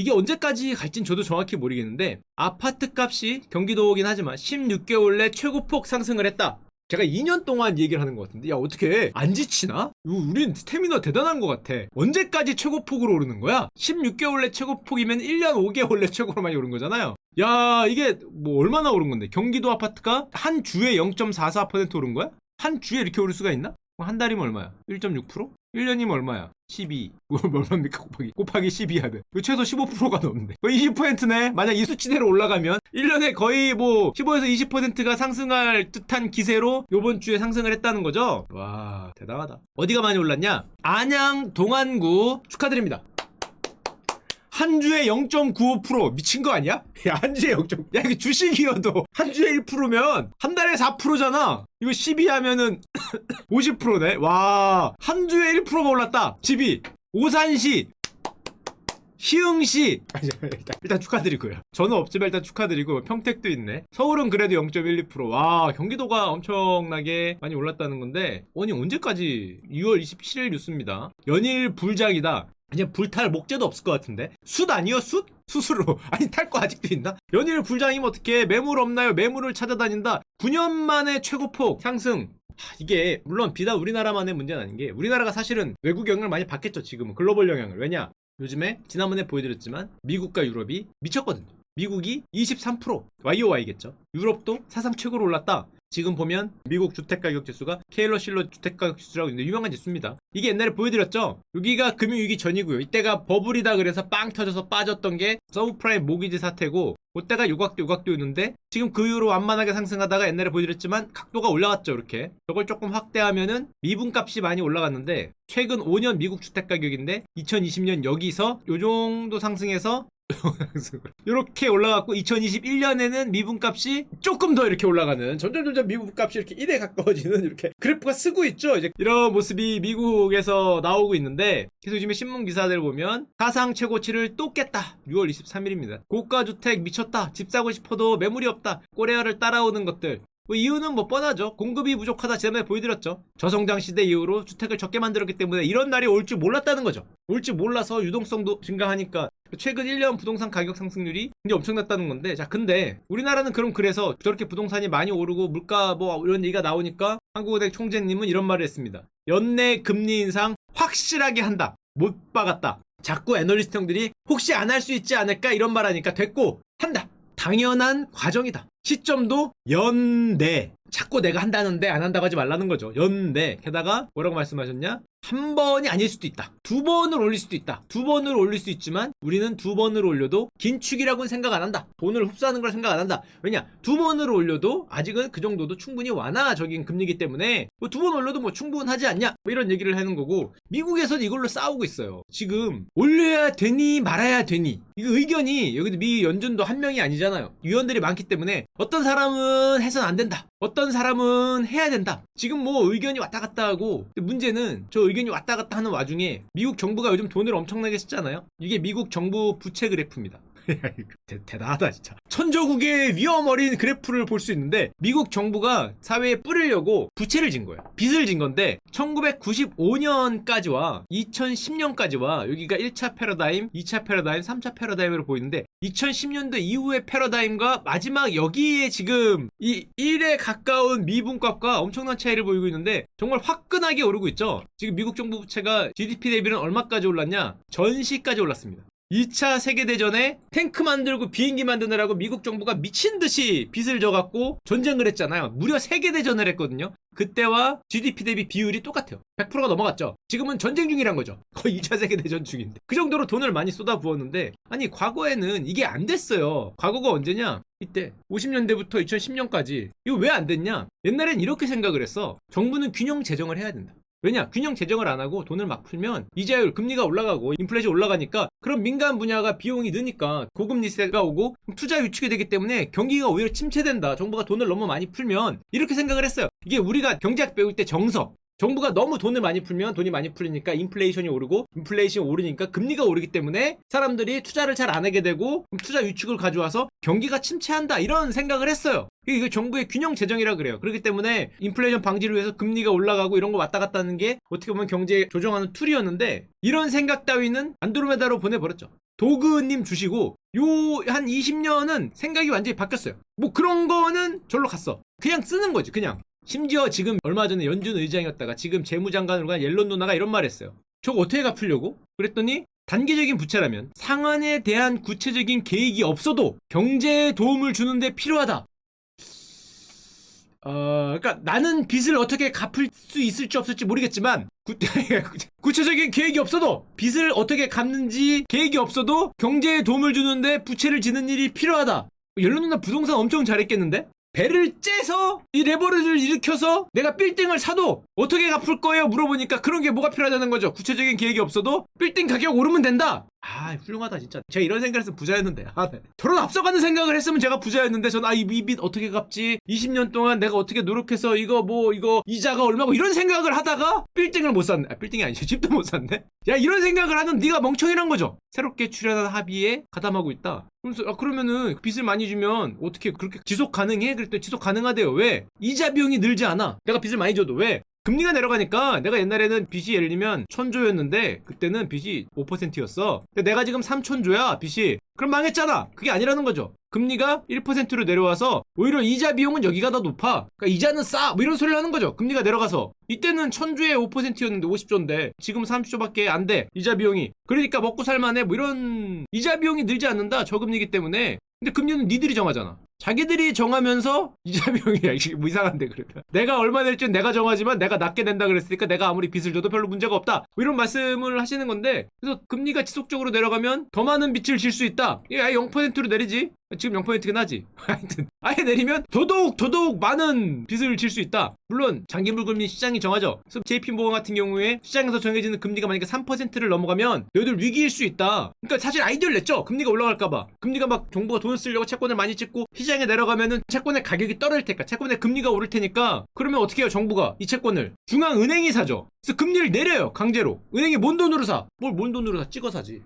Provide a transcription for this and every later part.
이게 언제까지 갈진 저도 정확히 모르겠는데 아파트 값이 경기도긴 하지만 16개월 내 최고폭 상승을 했다. 제가 2년 동안 얘기를 하는 것 같은데 야 어떻게 안 지치나? 우린 스태미너 대단한 것 같아. 언제까지 최고폭으로 오르는 거야? 16개월 내 최고폭이면 1년 5개월 내 최고로 많이 오른 거잖아요. 야 이게 뭐 얼마나 오른 건데 경기도 아파트가 한 주에 0.44% 오른 거야? 한 주에 이렇게 오를 수가 있나? 한 달이면 얼마야? 1.6%? 1년이면 얼마야? 12. 얼마입니까? 곱하기. 곱하기 12해야 돼. 이거 최소 15%가 넘는데. 거의 20%네? 만약 이 수치대로 올라가면 1년에 거의 뭐 15에서 20%가 상승할 듯한 기세로 요번 주에 상승을 했다는 거죠? 와, 대단하다. 어디가 많이 올랐냐? 안양 동안구 축하드립니다. 한 주에 0.95% 미친 거 아니야? 야, 한 주에 0. 야, 이게 주식이어도 한 주에 1%면 한 달에 4%잖아. 이거 12 하면은 50%네. 와, 한 주에 1%가 올랐다. 12. 오산시 시흥시 일단, 일단 축하드리고요. 저는 없지만 일단 축하드리고 평택도 있네. 서울은 그래도 0.12%. 와 경기도가 엄청나게 많이 올랐다는 건데 아니 언제까지 2월 27일 뉴스입니다. 연일 불작이다. 이제 불탈 목재도 없을 것 같은데 숯 아니요 숯? 숯으로 아니 탈 거 아직도 있나? 연일 불장이면 어떻게 매물 없나요? 매물을 찾아다닌다. 9년 만에 최고폭 상승. 하, 이게 물론 비단 우리나라만의 문제는 아닌 게 우리나라가 사실은 외국 영향을 많이 받겠죠 지금은 글로벌 영향을 왜냐 요즘에 지난번에 보여드렸지만 미국과 유럽이 미쳤거든요. 미국이 23% YOY겠죠. 유럽도 사상 최고로 올랐다. 지금 보면 미국 주택가격 지수가 케일러 실러 주택가격 지수라고 있는데 유명한 지수입니다. 이게 옛날에 보여드렸죠. 여기가 금융위기 전이고요. 이때가 버블이다 그래서 빵 터져서 빠졌던 게 서브프라임 모기지 사태고 그때가 요각도 요각도였는데 지금 그 이후로 완만하게 상승하다가 옛날에 보여드렸지만 각도가 올라갔죠 이렇게 저걸 조금 확대하면은 미분값이 많이 올라갔는데 최근 5년 미국 주택가격인데 2020년 여기서 요 정도 상승해서 이렇게 올라갔고 2021년에는 미분값이 조금 더 이렇게 올라가는 점점 점점 미분값이 이렇게 1에 가까워지는 이렇게 그래프가 쓰고 있죠. 이제 이런 모습이 미국에서 나오고 있는데 계속 요즘에 신문 기사들 보면 사상 최고치를 또 깼다. 6월 23일입니다. 고가 주택 미쳤다. 집 사고 싶어도 매물이 없다. 꼬레아를 따라오는 것들 뭐 이유는 뭐 뻔하죠. 공급이 부족하다 지난번에 보여드렸죠. 저성장 시대 이후로 주택을 적게 만들었기 때문에 이런 날이 올 줄 몰랐다는 거죠. 올 줄 몰라서 유동성도 증가하니까 최근 1년 부동산 가격 상승률이 굉장히 엄청났다는 건데 자 근데 우리나라는 그럼 그래서 저렇게 부동산이 많이 오르고 물가 뭐 이런 얘기가 나오니까 한국은행 총재님은 이런 말을 했습니다. 연내 금리 인상 확실하게 한다. 못 박았다. 자꾸 애널리스트 형들이 혹시 안 할 수 있지 않을까 이런 말 하니까 됐고 한다. 당연한 과정이다. 시점도 연내. 자꾸 내가 한다는데 안 한다고 하지 말라는 거죠. 연내. 게다가 뭐라고 말씀하셨냐? 한 번이 아닐 수도 있다. 두 번을 올릴 수도 있다. 두 번을 올릴 수 있지만 우리는 두 번을 올려도 긴축이라고는 생각 안 한다. 돈을 흡수하는 걸 생각 안 한다. 왜냐? 두 번을 올려도 아직은 그 정도도 충분히 완화적인 금리이기 때문에 뭐 두 번 올려도 뭐 충분하지 않냐? 뭐 이런 얘기를 하는 거고 미국에서는 이걸로 싸우고 있어요. 지금 올려야 되니 말아야 되니 이거 의견이 여기도 미 연준도 한 명이 아니잖아요. 위원들이 많기 때문에 어떤 사람은 해선 안 된다. 어떤 사람은 해야 된다. 지금 뭐 의견이 왔다 갔다 하고 문제는 저 의견이 왔다 갔다 하는 와중에 미국 정부가 요즘 돈을 엄청나게 쓰잖아요. 이게 미국 정부 부채 그래프입니다. 대, 대단하다 진짜. 천조국의 위험 어린 그래프를 볼 수 있는데 미국 정부가 사회에 뿌리려고 부채를 진 거예요. 빚을 진 건데 1995년까지와 2010년까지와 여기가 1차 패러다임 2차 패러다임 3차 패러다임으로 보이는데 2010년도 이후의 패러다임과 마지막 여기에 지금 이 1에 가까운 미분값과 엄청난 차이를 보이고 있는데 정말 화끈하게 오르고 있죠? 지금 미국 정부 부채가 GDP 대비는 얼마까지 올랐냐? 전시까지 올랐습니다 2차 세계대전에 탱크 만들고 비행기 만드느라고 미국 정부가 미친 듯이 빚을 져갖고 전쟁을 했잖아요. 무려 세계대전을 했거든요. 그때와 GDP 대비 비율이 똑같아요. 100%가 넘어갔죠. 지금은 전쟁 중이란 거죠. 거의 2차 세계대전 중인데. 그 정도로 돈을 많이 쏟아부었는데, 아니, 과거에는 이게 안 됐어요. 과거가 언제냐? 이때 50년대부터 2010년까지 이거 왜 안 됐냐? 옛날엔 이렇게 생각을 했어. 정부는 균형 재정을 해야 된다. 왜냐? 균형 재정을 안 하고 돈을 막 풀면 이자율, 금리가 올라가고 인플레이션 올라가니까 그럼 민간 분야가 비용이 느니까 고금리 세가 오고 투자 위축이 되기 때문에 경기가 오히려 침체된다. 정부가 돈을 너무 많이 풀면 이렇게 생각을 했어요. 이게 우리가 경제학 배울 때 정석. 정부가 너무 돈을 많이 풀면 돈이 많이 풀리니까 인플레이션이 오르고 인플레이션이 오르니까 금리가 오르기 때문에 사람들이 투자를 잘 안 하게 되고 투자 위축을 가져와서 경기가 침체한다 이런 생각을 했어요. 이게 정부의 균형 재정이라 그래요. 그렇기 때문에 인플레이션 방지를 위해서 금리가 올라가고 이런 거 왔다 갔다 하는 게 어떻게 보면 경제 조정하는 툴이었는데 이런 생각 따위는 안드로메다로 보내버렸죠. 도그님 주시고 요 한 20년은 생각이 완전히 바뀌었어요. 뭐 그런 거는 절로 갔어. 그냥 쓰는 거지 그냥. 심지어 지금 얼마 전에 연준 의장이었다가 지금 재무장관으로 간 옐런 누나가 이런 말 했어요. 저거 어떻게 갚으려고? 그랬더니 단기적인 부채라면 상한에 대한 구체적인 계획이 없어도 경제에 도움을 주는데 필요하다. 어, 그러니까 나는 빚을 어떻게 갚을 수 있을지 없을지 모르겠지만 구, 구체적인 계획이 없어도 빚을 어떻게 갚는지 계획이 없어도 경제에 도움을 주는데 부채를 지는 일이 필요하다. 연론 누나 부동산 엄청 잘했겠는데? 배를 째서 이 레버리지를 일으켜서 내가 빌딩을 사도 어떻게 갚을 거예요? 물어보니까 그런 게 뭐가 필요하다는 거죠. 구체적인 계획이 없어도 빌딩 가격 오르면 된다. 아 훌륭하다 진짜. 제가 이런 생각을 했으면 부자였는데. 아, 네. 저런 앞서가는 생각을 했으면 제가 부자였는데 저는 아이 빚 어떻게 갚지? 20년 동안 내가 어떻게 노력해서 이거 뭐 이거 이자가 얼마고 이런 생각을 하다가 빌딩을 못 샀네. 아, 빌딩이 아니죠. 집도 못 샀네. 야 이런 생각을 하는 네가 멍청이란 거죠. 새롭게 출연한 합의에 가담하고 있다. 그러면서 아, 그러면은 빚을 많이 주면 어떻게 그렇게 지속 가능해? 그랬더니 지속 가능하대요. 왜? 이자 비용이 늘지 않아. 내가 빚을 많이 줘도 왜? 금리가 내려가니까 내가 옛날에는 빚이 예를 들면 천조였는데 그때는 빚이 5%였어. 근데 내가 지금 3천조야 빚이. 그럼 망했잖아. 그게 아니라는 거죠. 금리가 1%로 내려와서 오히려 이자 비용은 여기가 더 높아. 그러니까 이자는 싸. 뭐 이런 소리를 하는 거죠. 금리가 내려가서. 이때는 천주에 5%였는데 50조인데 지금 30조밖에 안 돼. 이자 비용이. 그러니까 먹고 살만해. 뭐 이런 이자 비용이 늘지 않는다. 저금리기 때문에. 근데 금리는 니들이 정하잖아. 자기들이 정하면서 이자 비용이 야, 이게 뭐 이상한데 그러면 내가 얼마 낼지는 내가 정하지만 내가 낮게 낸다 그랬으니까 내가 아무리 빚을 줘도 별로 문제가 없다. 뭐 이런 말씀을 하시는 건데 그래서 금리가 지속적으로 내려가면 더 많은 빚을 질 수 있다. 이게 아예 0%로 내리지. 지금 0%긴 하지. 하여튼 아예 내리면 더더욱 더더욱 많은 빚을 질 수 있다. 물론 장기물 금리 시장이 정하죠. 그래서 JP모건 같은 경우에 시장에서 정해지는 금리가 만약에 3%를 넘어가면 너희들 위기일 수 있다. 그러니까 사실 아이디어를 냈죠. 금리가 올라갈까봐. 금리가 막 정부가 돈을 쓰려고 채권을 많이 찍고 시장 에 내려가면은 채권의 가격이 떨어질 테니까 채권의 금리가 오를 테니까 그러면 어떻게 해요 정부가? 이 채권을. 중앙은행이 사죠. 그래서 금리를 내려요 강제로. 은행이 뭔 돈으로 사 뭘 뭔 돈으로 사? 찍어 사지.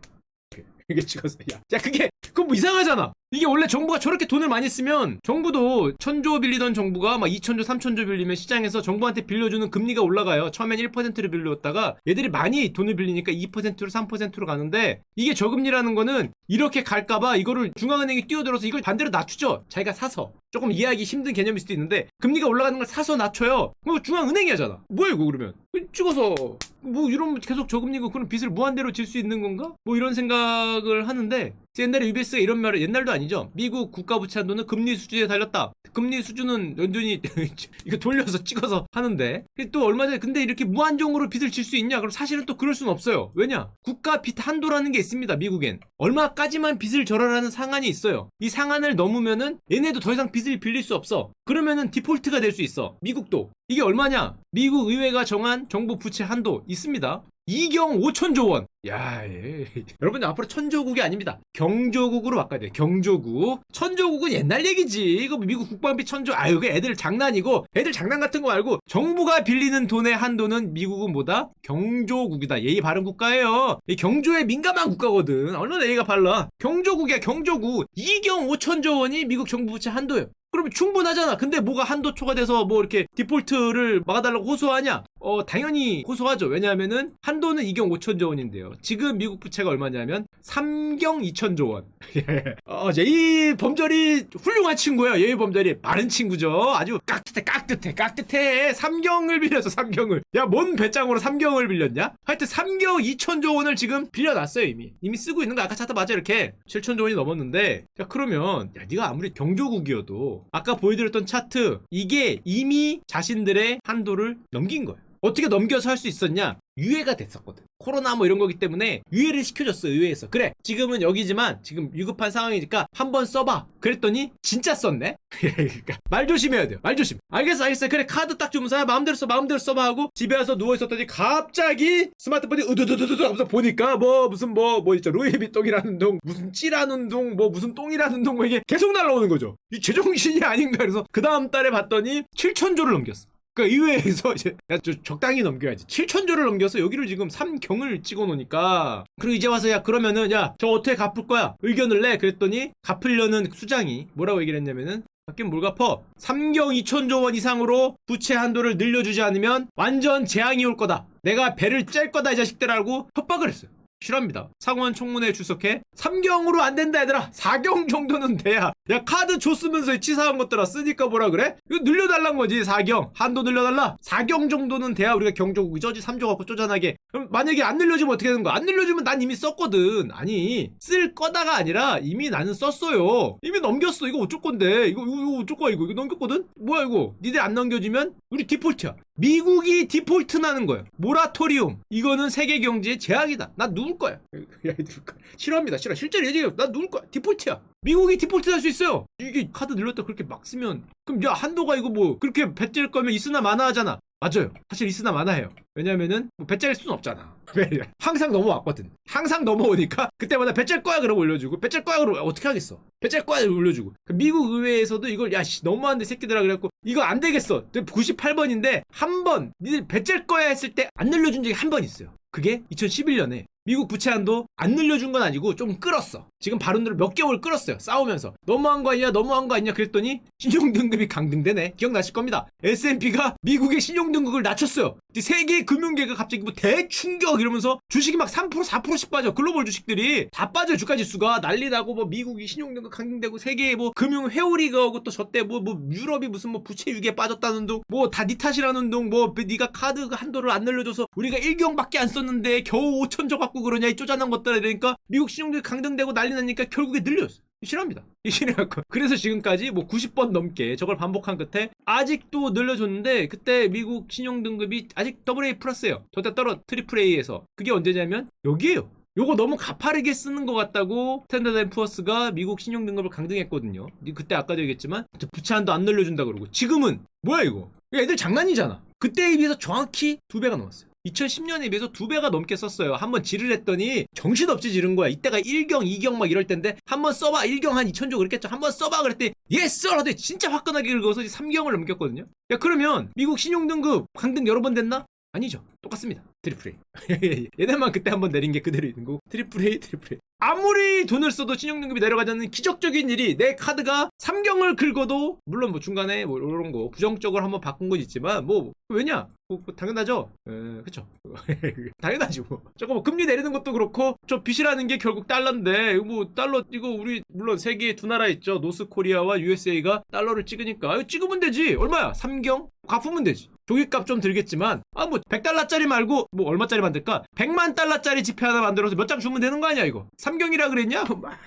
이게 찍어서 야, 야 그게 그건 뭐 이상하잖아 이게 원래 정부가 저렇게 돈을 많이 쓰면 정부도 천조 빌리던 정부가 막 2천조 3천조 빌리면 시장에서 정부한테 빌려주는 금리가 올라가요. 처음엔 1%를 빌려줬다가 얘들이 많이 돈을 빌리니까 2%로 3%로 가는데 이게 저금리라는 거는 이렇게 갈까봐 이거를 중앙은행이 뛰어들어서 이걸 반대로 낮추죠. 자기가 사서. 조금 이해하기 힘든 개념일 수도 있는데 금리가 올라가는 걸 사서 낮춰요. 그거 중앙은행이 하잖아. 뭐야 이거 그러면? 찍어서 뭐 이런 계속 저금리고 그런 빚을 무한대로 질 수 있는 건가? 뭐 이런 생각을 하는데 옛날에 UBS가 이런 말을 옛날도 아니죠. 미국 국가 부채 한도는 금리 수준에 달렸다. 금리 수준은 연준이 이거 돌려서 찍어서 하는데 또 얼마 전에 근데 이렇게 무한정으로 빚을 질 수 있냐? 그럼 사실은 또 그럴 수는 없어요. 왜냐? 국가 빚 한도라는 게 있습니다. 미국엔 얼마까지만 빚을 절하라는 상한이 있어요. 이 상한을 넘으면은 얘네도 더 이상 빚을 빌릴 수 없어. 그러면은 디폴트가 될 수 있어. 미국도 이게 얼마냐? 미국 의회가 정한 정부 부채 한도 있습니다. 2경 5천조 원. 야, 예. 여러분 앞으로 천조국이 아닙니다. 경조국으로 바꿔야 돼요. 경조국. 천조국은 옛날 얘기지. 이거 미국 국방비 천조. 아유, 그 애들 장난이고 애들 장난 같은 거 말고 정부가 빌리는 돈의 한도는 미국은 뭐다? 경조국이다. 예의 바른 국가예요. 이 경조에 민감한 국가거든. 얼마나 예의가 발라. 경조국이야, 경조국. 2경 5천조 원이 미국 정부 부채 한도예요. 그러면 충분하잖아. 근데 뭐가 한도 초과돼서 뭐 이렇게 디폴트를 막아달라고 호소하냐? 어, 당연히 호소하죠. 왜냐하면은 한도는 2경 5천조 원인데요. 지금 미국 부채가 얼마냐면 3경 2천조 원. 예. 어, 예의 범절이 훌륭한 친구예요. 예의 범절이 바른 친구죠. 아주 깍듯해, 깍듯해, 깍듯해. 3경을 빌려서 3경을. 야, 뭔 배짱으로 3경을 빌렸냐? 하여튼 3경 2천조 원을 지금 빌려놨어요, 이미. 이미 쓰고 있는 거 아까 찾다 맞아 이렇게 7천조 원이 넘었는데. 야, 그러면 야, 네가 아무리 경조국이어도 아까 보여드렸던 차트 이게 이미 자신들의 한도를 넘긴 거예요. 어떻게 넘겨서 할 수 있었냐? 유예가 됐었거든. 코로나 뭐 이런 거기 때문에 유예를 시켜줬어, 의회에서. 그래, 지금은 여기지만 지금 위급한 상황이니까 한번 써봐. 그랬더니 진짜 썼네? 그러니까 말 조심해야 돼요. 말 조심. 알겠어, 알겠어. 그래, 카드 딱 주면서 야, 마음대로 써, 마음대로 써봐 하고 집에 와서 누워있었더니 갑자기 스마트폰이 으드드드드드 하면서 보니까 뭐 무슨 뭐, 뭐 있죠. 루이비똥이라는 동, 무슨 찌라는 동, 뭐 무슨 똥이라는 동, 뭐 이게 계속 날라오는 거죠. 이 제정신이 아닌가 그래서 그 다음 달에 봤더니 7천조를 넘겼어. 그러니까 의회에서 이제 야, 저 적당히 넘겨야지. 7천조를 넘겨서 여기를 지금 3경을 찍어 놓으니까 그리고 이제 와서 야 그러면은 야 저 어떻게 갚을 거야? 의견을 내. 그랬더니 갚으려는 수장이 뭐라고 얘기를 했냐면은 갚긴 뭘 갚어? 3경 2천조 원 이상으로 부채 한도를 늘려주지 않으면 완전 재앙이 올 거다. 내가 배를 짤 거다 이 자식들하고 협박을 했어요. 싫어합니다. 상원 총문회에 출석해 3경으로 안 된다 얘들아. 4경 정도는 돼야. 야 카드 줬으면서 치사한 것들아. 쓰니까 뭐라 그래? 이거 늘려달란 거지 4경. 한도 늘려달라. 4경 정도는 돼야 우리가 경조국 저지 3조 갖고 쪼잔하게. 그럼 만약에 안 늘려주면 어떻게 되는 거야? 안 늘려주면 난 이미 썼거든. 아니 쓸 거다가 아니라 이미 나는 썼어요. 이미 넘겼어. 이거 어쩔 건데? 이거 이거, 이거 어쩔 거야 이거? 이거 넘겼거든? 뭐야 이거? 니들 안 넘겨주면? 우리 디폴트야 미국이 디폴트 나는 거예요. 모라토리움. 이거는 세계 경제의 재앙이다. 나 누울 거야. 야 누울 거야. 싫어합니다. 싫어. 실제로 얘기해요. 나 누울 거야. 디폴트야. 미국이 디폴트 할수 있어요. 이게 카드 늘렸다 그렇게 막 쓰면. 그럼 야 한도가 이거 뭐 그렇게 배째일 거면 있으나 마나 하잖아 맞아요. 사실 있으나 마나해요. 왜냐면은 뭐 배째일 수는 없잖아. 항상 넘어왔거든. 항상 넘어오니까 그때마다 배째일 거야 그러고 올려주고 배째일 거야 그러고 어떻게 하겠어? 배째일 거야 올려주고. 미국 의회에서도 이걸 야씨 너무한데 새끼들아 그래갖고 이거 안 되겠어. 98번인데 한 번 니들 배째일 거야 했을 때 안 늘려준 적이 한 번 있어요. 그게 2011년에 미국 부채 한도 안 늘려준 건 아니고 좀 끌었어. 지금 바론들을 몇 개월 끌었어요. 싸우면서. 너무한 거 아니냐, 너무한 거 아니냐 그랬더니 신용등급이 강등되네. 기억나실 겁니다. S&P가 미국의 신용등급을 낮췄어요. 세계 금융계가 갑자기 뭐 대충격 이러면서 주식이 막 3% 4%씩 빠져. 글로벌 주식들이 다 빠져요. 주가 지 수가 난리 나고 뭐 미국이 신용등급 강등되고 세계의 뭐 금융 회오리가 오고 또 저때 뭐, 뭐 유럽이 무슨 뭐 부채 위기에 빠졌다는 둥, 뭐 다 니 탓이라는 둥, 뭐 네가 카드 한도를 안 늘려줘서 우리가 1경밖에 안 썼는데 겨우 5천조 갖고 그러냐 이 쪼잔한 것들 이러니까 미국 신용등급 강등되고 난리 나니까 결국에 늘렸어. 싫어합니다. 싫어갖고 그래서 지금까지 뭐 90번 넘게 저걸 반복한 끝에 아직도 늘려줬는데 그때 미국 신용등급이 아직 AA 플러스예요. 저때 떨어 트리플 A에서 그게 언제냐면 여기에요. 요거 너무 가파르게 쓰는 것 같다고 스탠다드 앤 푸어스가 미국 신용등급을 강등했거든요. 그때 아까도 얘기했지만 부채 한도 안 늘려준다 그러고 지금은 뭐야 이거? 애들 장난이잖아. 그때에 비해서 정확히 두 배가 넘었어요. 2010년에 비해서 두 배가 넘게 썼어요. 한번 지를 했더니 정신없이 지른 거야. 이때가 1경, 2경 막 이럴 텐데 한번 써봐. 1경 한 2천조 그랬겠죠. 한번 써봐. 그랬더니 예스! 하더니 진짜 화끈하게 긁어서 3경을 넘겼거든요. 야 그러면 미국 신용등급 강등 여러 번 됐나? 아니죠. 똑같습니다. 트리플 A. 얘네만 그때 한번 내린 게 그대로 있는 거고 트리플 A, 트리플 A. 아무리 돈을 써도 신용등급이 내려가자는 기적적인 일이 내 카드가 3경을 긁어도 물론 뭐 중간에 뭐 이런 거 부정적으로 한번 바꾼 건 있지만 뭐 왜냐? 뭐, 뭐 당연하죠. 에, 그쵸. 당연하지 뭐. 뭐 금리 내리는 것도 그렇고 저 빚이라는 게 결국 달러인데 뭐 달러 이거 우리 물론 세계 두 나라 있죠. 노스 코리아와 USA가 달러를 찍으니까 이거 찍으면 되지. 얼마야? 3경? 갚으면 되지. 종이값 좀 들겠지만 아 뭐 100달러짜리 말고 뭐 얼마짜리 만들까? 100만 달러짜리 지폐 하나 만들어서 몇 장 주면 되는 거 아니야 이거? 3경이라 그랬냐? 막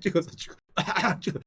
찍어서 찍어.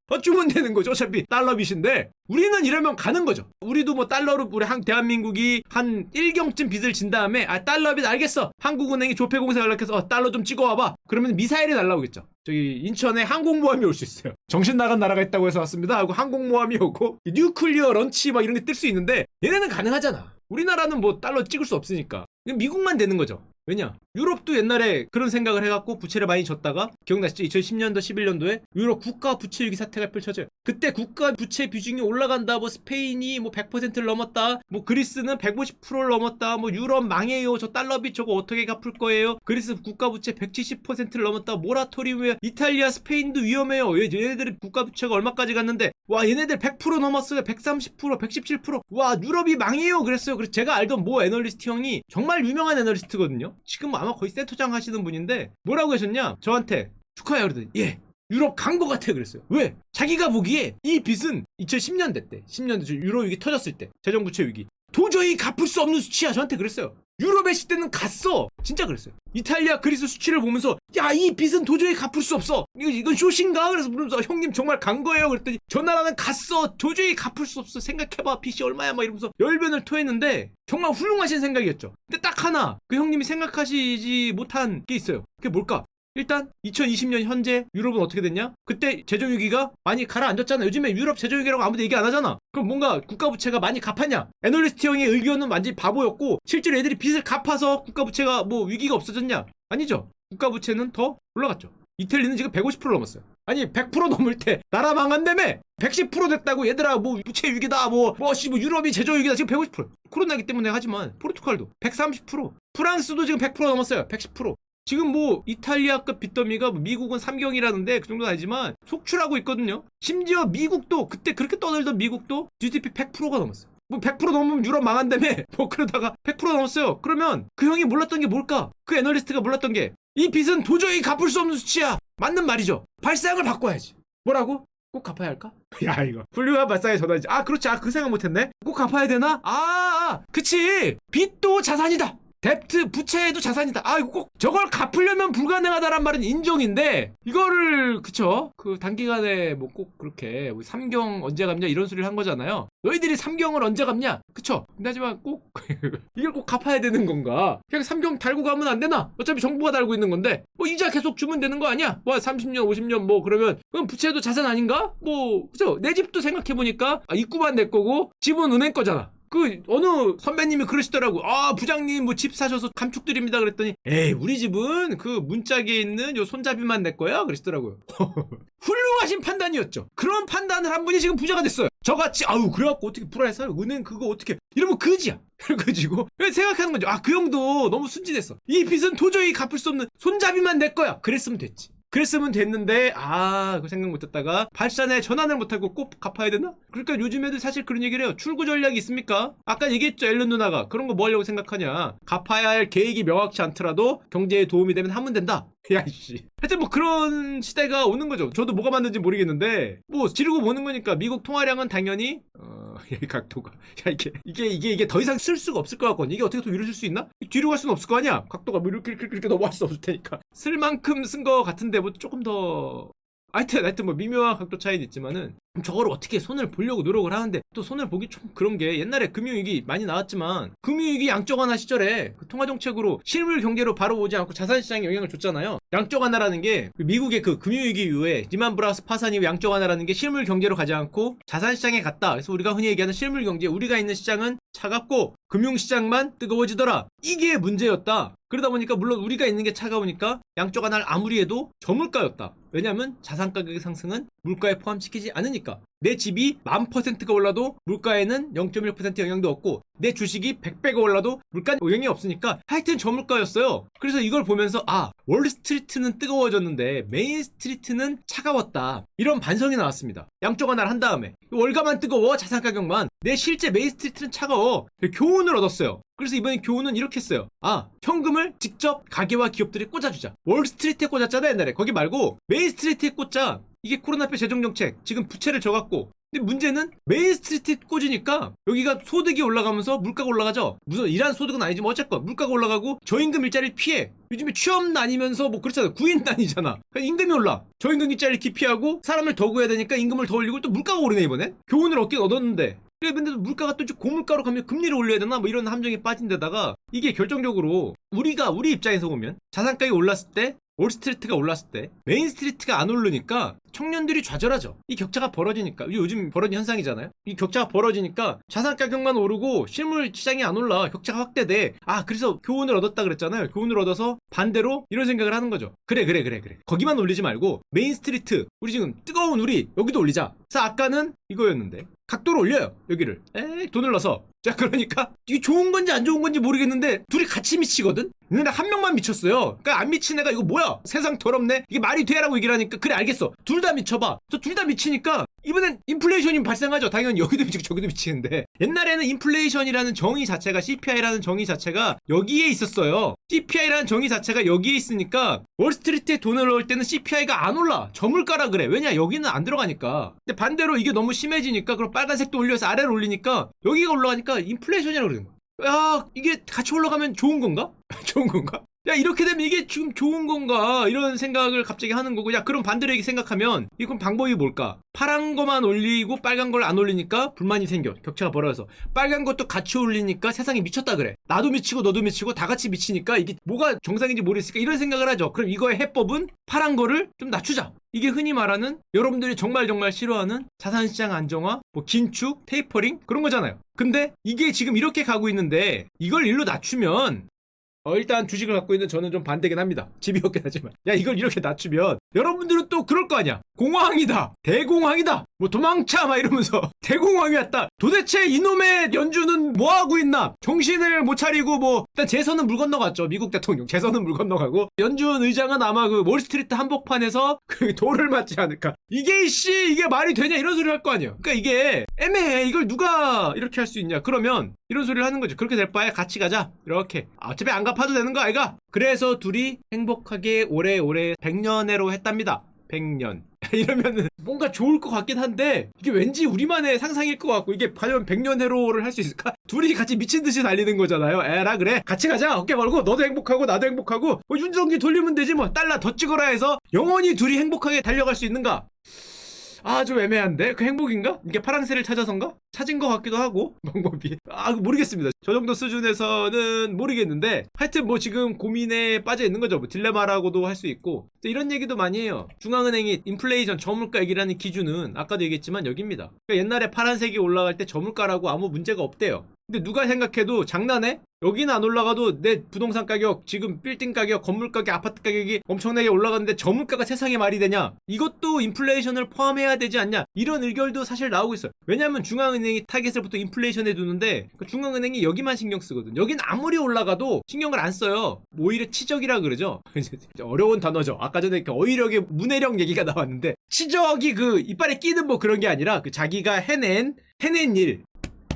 어, 주면 되는 거죠 어차피. 달러 빚인데. 우리는 이러면 가는 거죠. 우리도 뭐 달러로 우리 한 대한민국이 한 1경쯤 빚을 진 다음에 아 달러 빚 알겠어. 한국은행이 조폐공사 연락해서 어, 달러 좀 찍어와봐. 그러면 미사일이 날라오겠죠. 저기 인천에 항공모함이 올 수 있어요. 정신 나간 나라가 있다고 해서 왔습니다. 하고 항공모함이 오고 뉴클리어 런치 막 이런 게 뜰 수 있는데 얘네는 가능하잖아. 우리나라는 뭐 달러 찍을 수 없으니까 미국만 되는 거죠 왜냐? 유럽도 옛날에 그런 생각을 해갖고 부채를 많이 졌다가 기억나시죠? 2010년도 11년도에 유럽 국가 부채 위기 사태가 펼쳐져요. 그때 국가 부채 비중이 올라간다. 뭐 스페인이 뭐 100%를 넘었다. 뭐 그리스는 150%를 넘었다. 뭐 유럽 망해요. 저 달러빚 저거 어떻게 갚을 거예요? 그리스 국가 부채 170%를 넘었다. 모라토리움에 이탈리아 스페인도 위험해요. 얘, 얘네들이 국가 부채가 얼마까지 갔는데 와 얘네들 100% 넘었어요. 130%, 117%. 와 유럽이 망해요. 그랬어요. 그래서 제가 알던 모 애널리스트 형이 정말 유명한 애널리스트거든요. 지금 아마 거의 센터장 하시는 분인데 뭐라고 하셨냐? 저한테 축하해요 그러더니 예 유럽 간 것 같아 그랬어요. 왜? 자기가 보기에 이 빚은 2010년대 때 10년대 유로 위기 터졌을 때 재정 부채 위기 도저히 갚을 수 없는 수치야 저한테 그랬어요. 유럽의 시대는 갔어. 진짜 그랬어요. 이탈리아 그리스 수치를 보면서 야 이 빚은 도저히 갚을 수 없어. 이거 이건 쇼신가? 그래서 물으면서 형님 정말 간 거예요. 그랬더니 저 나라는 갔어. 도저히 갚을 수 없어. 생각해봐 빚이 얼마야? 막 이러면서 열변을 토했는데 정말 훌륭하신 생각이었죠. 근데 딱 하나 그 형님이 생각하시지 못한 게 있어요. 그게 뭘까? 일단 2020년 현재 유럽은 어떻게 됐냐? 그때 재정위기가 많이 가라앉았잖아. 요즘에 유럽 재정위기라고 아무도 얘기 안 하잖아. 그럼 뭔가 국가부채가 많이 갚았냐? 애널리스트 형의 의견은 완전히 바보였고 실제로 애들이 빚을 갚아서 국가부채가 뭐 위기가 없어졌냐? 아니죠. 국가부채는 더 올라갔죠. 이탈리는 지금 150% 넘었어요. 아니 100% 넘을 때 나라 망한다며 110% 됐다고 얘들아 뭐 부채 위기다 뭐뭐씨 뭐 유럽이 제조 위기다 지금 150% 코로나기 때문에 하지만 포르투갈도 130% 프랑스도 지금 100% 넘었어요 110% 지금 뭐 이탈리아급 빚더미가 뭐 미국은 3경이라는데 그 정도는 아니지만 속출하고 있거든요. 심지어 미국도 그때 그렇게 떠들던 미국도 GDP 100%가 넘었어요. 뭐 100% 넘으면 유럽 망한다며 뭐 그러다가 100% 넘었어요. 그러면 그 형이 몰랐던 게 뭘까? 그 애널리스트가 몰랐던 게 이 빚은 도저히 갚을 수 없는 수치야. 맞는 말이죠. 발상을 바꿔야지. 뭐라고? 꼭 갚아야 할까? 야 이거 훌륭한 발상의 전환이지. 아 그렇지. 아 그 생각 못했네. 꼭 갚아야 되나? 아, 아 그치. 빚도 자산이다. 뎁트 부채도 자산이다. 아 이거 꼭 저걸 갚으려면 불가능하다란 말은 인정인데 이거를 그쵸? 그 단기간에 뭐 꼭 그렇게 우리 삼경 언제 갚냐 이런 소리를 한 거잖아요. 너희들이 삼경을 언제 갚냐? 그쵸? 근데 하지만 꼭 이걸 꼭 갚아야 되는 건가? 그냥 삼경 달고 가면 안 되나? 어차피 정부가 달고 있는 건데 뭐 이자 계속 주면 되는 거 아니야? 뭐 30년 50년 뭐 그러면 그럼 부채도 자산 아닌가? 뭐 그죠? 내 집도 생각해 보니까 아, 입구만 내 거고 집은 은행 거잖아. 그 어느 선배님이 그러시더라고. 아 부장님 뭐 집 사셔서 감축드립니다 그랬더니 에이 우리 집은 그 문짝에 있는 요 손잡이만 내 거야 그러시더라고요. 훌륭하신 판단이었죠. 그런 판단을 한 분이 지금 부자가 됐어요. 저같이 아우 그래갖고 어떻게 불화해서 은행 그거 어떻게 이러면 그지야. 그래가지고 생각하는 거죠. 아 그 형도 너무 순진했어. 이 빚은 도저히 갚을 수 없는 손잡이만 내 거야. 그랬으면 됐지. 그랬으면 됐는데 아 그 생각 못했다가 발산에 전환을 못하고 꼭 갚아야 되나? 그러니까 요즘 애들 사실 그런 얘기를 해요. 출구 전략이 있습니까? 아까 얘기했죠 앨런 누나가. 그런 거 뭐 하려고 생각하냐? 갚아야 할 계획이 명확치 않더라도 경제에 도움이 되면 하면 된다. 야이씨. 하여튼 뭐 그런 시대가 오는 거죠. 저도 뭐가 맞는지 모르겠는데 뭐 지르고 보는 거니까 미국 통화량은 당연히 어... 이 각도가. 야 이게 이게 이게 이게 더 이상 쓸 수가 없을 것 같거든. 이게 어떻게 더 이루어질 수 있나? 뒤로 갈 수는 없을 거 아니야. 각도가 뭐 이렇게 이렇게 이렇게 넘어갈 수 없을 테니까. 쓸 만큼 쓴 거 같은데 뭐 조금 더. 하여튼 하여튼 뭐 미묘한 각도 차이는 있지만은 저걸 어떻게 손을 보려고 노력을 하는데 또 손을 보기 좀 그런 게 옛날에 금융위기 많이 나왔지만 금융위기 양적 완화 시절에 그 통화정책으로 실물 경제로 바로 오지 않고 자산시장에 영향을 줬잖아요. 양적 완화라는 게그 미국의 그 금융위기 이후에 리만 브라스 파산 이후 양적 완화라는 게 실물 경제로 가지 않고 자산시장에 갔다. 그래서 우리가 흔히 얘기하는 실물 경제 우리가 있는 시장은 차갑고 금융시장만 뜨거워지더라. 이게 문제였다. 그러다 보니까 물론 우리가 있는 게 차가우니까 양적 완화를 아무리 해도 저물가였다. 왜냐하면 자산 가격의 상승은 물가에 포함시키지 않으니까 내 집이 만 퍼센트가 올라도 물가에는 0.1% 영향도 없고 내 주식이 100배가 올라도 물가 영향이 없으니까 하여튼 저물가였어요. 그래서 이걸 보면서 아 월스트리트는 뜨거워졌는데 메인스트리트는 차가웠다. 이런 반성이 나왔습니다. 양쪽 하나를 한 다음에 월가만 뜨거워 자산 가격만 내 실제 메인스트리트는 차가워 교훈을 얻었어요. 그래서 이번에 교훈은 이렇게 했어요. 아, 현금을 직접 가게와 기업들이 꽂아주자. 월스트리트에 꽂았잖아, 옛날에. 거기 말고 메인스트리트에 꽂자. 이게 코로나표 재정정책. 지금 부채를 져갖고. 근데 문제는 메인스트리트에 꽂으니까 여기가 소득이 올라가면서 물가가 올라가죠. 무슨 일한 소득은 아니지만 어쨌건 물가가 올라가고 저임금 일자리를 피해. 요즘에 취업 난이면서 뭐 그렇잖아. 구인 난이잖아. 그러니까 임금이 올라. 저임금 일자리를 기피하고 사람을 더 구해야 되니까 임금을 더 올리고 또 물가가 오르네 이번엔. 교훈을 얻긴 얻었는데 그래 근데 물가가 또 고물가로 가면 금리를 올려야 되나 뭐 이런 함정에 빠진 데다가 이게 결정적으로 우리가 우리 입장에서 보면 자산 가격이 올랐을 때 월스트리트가 올랐을 때 메인스트리트가 안 오르니까 청년들이 좌절하죠. 이 격차가 벌어지니까 요즘 벌어진 현상이잖아요. 이 격차가 벌어지니까 자산 가격만 오르고 실물 시장이 안 올라 격차가 확대돼. 아 그래서 교훈을 얻었다 그랬잖아요. 교훈을 얻어서 반대로 이런 생각을 하는 거죠. 그래 그래 그래 그래. 거기만 올리지 말고 메인스트리트 우리 지금 뜨거운 우리 여기도 올리자. 그래서 아까는 이거였는데 각도를 올려요 여기를. 에이 돈을 넣어서. 자 그러니까 이게 좋은 건지 안 좋은 건지 모르겠는데 둘이 같이 미치거든? 근데 한 명만 미쳤어요. 그러니까 안 미친 애가 이거 뭐야? 세상 더럽네? 이게 말이 돼 라고 얘기를 하니까 그래 알겠어. 둘 다 미쳐봐. 저 둘 다 미치니까 이번엔 인플레이션이 발생하죠. 당연히 여기도 미치고 저기도 미치는데. 옛날에는 인플레이션이라는 정의 자체가 CPI라는 정의 자체가 여기에 있었어요. CPI라는 정의 자체가 여기에 있으니까 월스트리트에 돈을 넣을 때는 CPI가 안 올라. 저물가라 그래. 왜냐? 여기는 안 들어가니까. 근데 반대로 이게 너무 심해지니까 그럼 빨간색도 올려서 아래로 올리니까 여기가 올라가니까 인플레이션이라고 그러는 거야. 야 이게 같이 올라가면 좋은 건가? 좋은 건가? 야 이렇게 되면 이게 지금 좋은 건가? 이런 생각을 갑자기 하는 거고. 야 그럼 반대로 생각하면 이건 방법이 뭘까? 파란 거만 올리고 빨간 걸 안 올리니까 불만이 생겨. 격차가 벌어져서. 빨간 것도 같이 올리니까 세상이 미쳤다 그래. 나도 미치고 너도 미치고 다 같이 미치니까 이게 뭐가 정상인지 모르겠으니까 이런 생각을 하죠. 그럼 이거의 해법은 파란 거를 좀 낮추자. 이게 흔히 말하는 여러분들이 정말 정말 싫어하는 자산시장 안정화, 뭐 긴축, 테이퍼링 그런 거잖아요. 근데 이게 지금 이렇게 가고 있는데 이걸 일로 낮추면 어, 일단 주식을 갖고 있는 저는 좀 반대긴 합니다. 집이 없긴 하지만. 야, 이걸 이렇게 낮추면 여러분들은 또 그럴 거 아니야. 공황이다. 대공황이다. 뭐 도망차 막 이러면서 대공황이 왔다. 도대체 이놈의 연주는 뭐 하고 있나? 정신을 못 차리고 뭐 일단 재선은 물 건너갔죠. 미국 대통령 재선은 물 건너가고 연준 의장은 아마 그 월스트리트 한복판에서 그 돌을 맞지 않을까. 이게 씨 이게 말이 되냐 이런 소리 할거 아니에요. 그러니까 이게 애매해. 이걸 누가 이렇게 할 수 있냐? 그러면 이런 소리를 하는 거죠. 그렇게 될 바에 같이 가자. 이렇게. 아, 어차피 안 갚. 아파도 되는 거 아이가? 그래서 둘이 행복하게 오래오래 백년해로 했답니다. 백년. 이러면은 뭔가 좋을 것 같긴 한데 이게 왠지 우리만의 상상일 것 같고 이게 과연 백년해로를 할 수 있을까? 둘이 같이 미친 듯이 달리는 거잖아요. 에라 그래 같이 가자 어깨 걸고 너도 행복하고 나도 행복하고 뭐 윤정기 돌리면 되지 뭐 달러 더 찍어라 해서 영원히 둘이 행복하게 달려갈 수 있는가? 아 좀 애매한데? 그 행복인가? 이게 파랑새를 찾아서인가? 찾은 것 같기도 하고 방법이. 아 모르겠습니다. 저 정도 수준에서는 모르겠는데 하여튼 뭐 지금 고민에 빠져 있는 거죠. 뭐 딜레마라고도 할 수 있고. 또 이런 얘기도 많이 해요. 중앙은행이 인플레이션 저물가 얘기라는 기준은 아까도 얘기했지만 여기입니다. 그러니까 옛날에 파란색이 올라갈 때 저물가라고 아무 문제가 없대요 근데 누가 생각해도 장난해? 여기는 안 올라가도 내 부동산 가격, 지금 빌딩 가격, 건물 가격, 아파트 가격이 엄청나게 올라갔는데 저 물가가 세상에 말이 되냐? 이것도 인플레이션을 포함해야 되지 않냐? 이런 의견도 사실 나오고 있어요. 왜냐하면 중앙은행이 타겟을 보통 인플레이션에 두는데 그 중앙은행이 여기만 신경 쓰거든. 여긴 아무리 올라가도 신경을 안 써요. 오히려 치적이라 그러죠. 어려운 단어죠. 아까 전에 그 어휘력의 문해력 얘기가 나왔는데 치적이 그 이빨에 끼는 뭐 그런 게 아니라 그 자기가 해낸 해낸 일.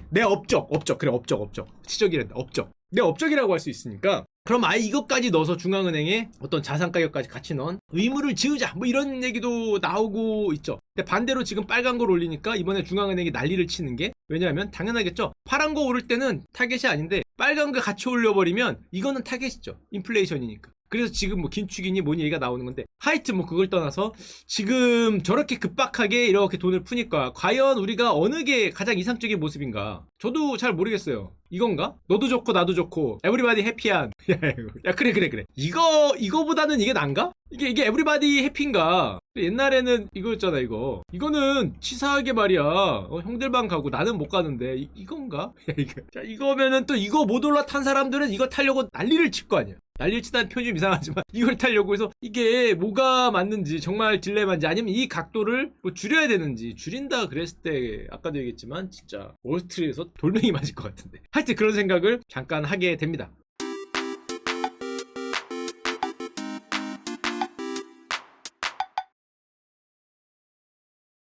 내 업적, 업적, 그래, 업적, 업적. 치적이란다, 업적. 내 업적이라고 할 수 있으니까. 그럼 아예 이것까지 넣어서 중앙은행에 어떤 자산 가격까지 같이 넣은 의무를 지우자. 뭐 이런 얘기도 나오고 있죠. 근데 반대로 지금 빨간 걸 올리니까 이번에 중앙은행이 난리를 치는 게 왜냐하면 당연하겠죠. 파란 거 오를 때는 타겟이 아닌데 빨간 거 같이 올려버리면 이거는 타겟이죠. 인플레이션이니까. 그래서 지금 뭐 긴축이니 뭐니 얘기가 나오는 건데 하여튼 뭐 그걸 떠나서 지금 저렇게 급박하게 이렇게 돈을 푸니까 과연 우리가 어느 게 가장 이상적인 모습인가? 저도 잘 모르겠어요 이건가? 너도 좋고 나도 좋고 에브리바디 해피한 야, 그래 그래 그래. 이거 이거보다는 이게 난가? 이게 이게 에브리바디 해피인가 옛날에는 이거였잖아 이거. 이거는 치사하게 말이야. 어, 형들만 가고 나는 못 가는데. 이, 이건가? 야, 이거. 자 이거면은 또 이거 못 올라탄 사람들은 이거 타려고 난리를 칠 거 아니야. 난리를 치다는 표현이 좀 이상하지만 이걸 타려고 해서 이게 뭐가 맞는지 정말 딜레마인지 아니면 이 각도를 뭐 줄여야 되는지 줄인다 그랬을 때 아까도 얘기했지만 진짜 월스트리트에서 돌멩이 맞을 것 같은데 하여튼 그런 생각을 잠깐 하게 됩니다